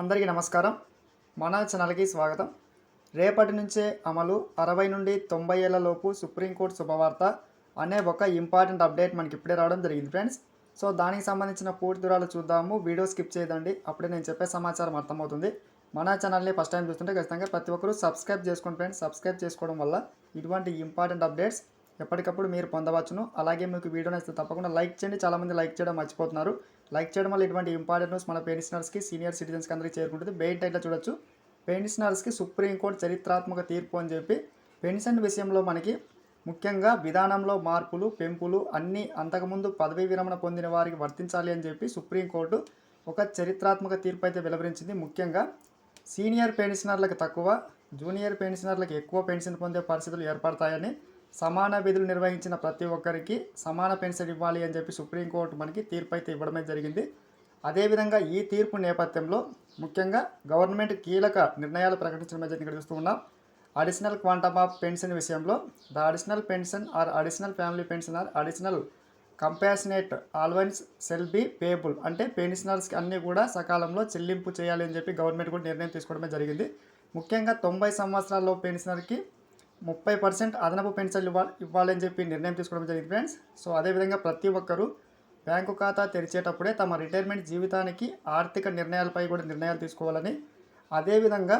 అందరికీ నమస్కారం. మన ఛానల్కి స్వాగతం. రేపటి నుంచే అమలు అరవై నుండి తొంభై ఏళ్ళలోపు సుప్రీంకోర్టు శుభవార్త అనే ఒక ఇంపార్టెంట్ అప్డేట్ మనకి ఇప్పుడే రావడం జరిగింది ఫ్రెండ్స్. సో దానికి సంబంధించిన పూర్తి దూరాలు చూద్దాము. వీడియో స్కిప్ చేయదండి. అప్పుడే నేను చెప్పే సమాచారం అర్థమవుతుంది. మన ఛానల్ని ఫస్ట్ టైం చూస్తుంటే ఖచ్చితంగా ప్రతి ఒక్కరూ సబ్స్క్రైబ్ చేసుకోండి ఫ్రెండ్స్. సబ్స్క్రైబ్ చేసుకోవడం వల్ల ఇటువంటి ఇంపార్టెంట్ అప్డేట్స్ ఎప్పటికప్పుడు మీరు పొందవచ్చును. అలాగే మీకు వీడియో నచ్చితే తప్పకుండా లైక్ చేయండి. చాలామంది లైక్ చేయడం మర్చిపోతున్నారు. లైక్ చేయడం వల్ల ఇటువంటి ఇంపార్టెంట్ న్యూస్ మన పెన్షనర్స్కి సీనియర్ సిటిజన్స్కి అందరికీ చేరుకుంటుంది. బెయిన్ టైట్లో చూడొచ్చు. పెన్షనర్స్కి సుప్రీంకోర్టు చరిత్రాత్మక తీర్పు అని చెప్పి పెన్షన్ విషయంలో మనకి ముఖ్యంగా విధానంలో మార్పులు పెంపులు అన్నీ అంతకుముందు పదవీ విరమణ పొందిన వారికి వర్తించాలి అని చెప్పి సుప్రీంకోర్టు ఒక చరిత్రాత్మక తీర్పు అయితే వెలువరించింది. ముఖ్యంగా సీనియర్ పెన్షనర్లకు తక్కువ జూనియర్ పెన్షనర్లకు ఎక్కువ పెన్షన్ పొందే పరిస్థితులు ఏర్పడతాయని సమాన విధులు నిర్వహించిన ప్రతి ఒక్కరికి సమాన పెన్షన్ ఇవ్వాలి అని చెప్పి సుప్రీంకోర్టు మనకి తీర్పు అయితే ఇవ్వడమే జరిగింది. అదేవిధంగా ఈ తీర్పు నేపథ్యంలో ముఖ్యంగా గవర్నమెంట్ కీలక నిర్ణయాలు ప్రకటించడం అయితే ఇక్కడ చూస్తూ ఉన్నాం. అడిషనల్ క్వాంటమ్ ఆఫ్ పెన్షన్ విషయంలో the additional pension or additional family pension or additional compassionate allowance shall be payable అంటే పెన్షనర్స్కి అన్నీ కూడా సకాలంలో చెల్లింపు చేయాలి అని చెప్పి గవర్నమెంట్ కూడా నిర్ణయం తీసుకోవడమే జరిగింది. ముఖ్యంగా తొంభై సంవత్సరాల్లో పెన్షనర్కి ముప్పై పర్సెంట్ అదనపు పెన్షన్ ఇవ్వాలి ఇవ్వాలని చెప్పి నిర్ణయం తీసుకోవడం జరిగింది ఫ్రెండ్స్. సో అదేవిధంగా ప్రతి ఒక్కరూ బ్యాంకు ఖాతా తెరిచేటప్పుడే తమ రిటైర్మెంట్ జీవితానికి ఆర్థిక నిర్ణయాలపై కూడా నిర్ణయాలు తీసుకోవాలని అదేవిధంగా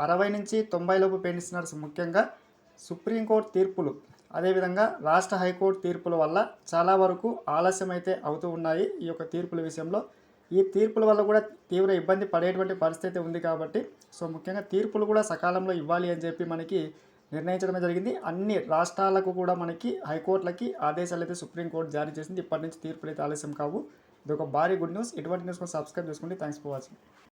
అరవై నుంచి తొంభై లోపు పెన్షనర్స్ ముఖ్యంగా సుప్రీంకోర్టు తీర్పులు అదేవిధంగా రాష్ట్ర హైకోర్టు తీర్పుల వల్ల చాలా వరకు ఆలస్యం అయితే అవుతూ ఉన్నాయి ఈ యొక్క తీర్పుల విషయంలో. ఈ తీర్పుల వల్ల కూడా తీవ్ర ఇబ్బంది పడేటువంటి పరిస్థితి ఉంది కాబట్టి సో ముఖ్యంగా తీర్పులు కూడా సకాలంలో ఇవ్వాలి అని చెప్పి మనకి నిర్ణయించడమే జరిగింది. అన్ని రాష్ట్రాలకు కూడా మనకి హైకోర్టులకి ఆదేశాలు అయితే సుప్రీంకోర్టు జారీ చేసింది. ఇప్పటి నుంచి తీర్పులు అయితే ఆలస్యం కావు. ఇది ఒక భారీ గుడ్ న్యూస్. ఇటువంటి న్యూస్ కూడా సబ్స్క్రైబ్ చేసుకోండి. Thanks for watching.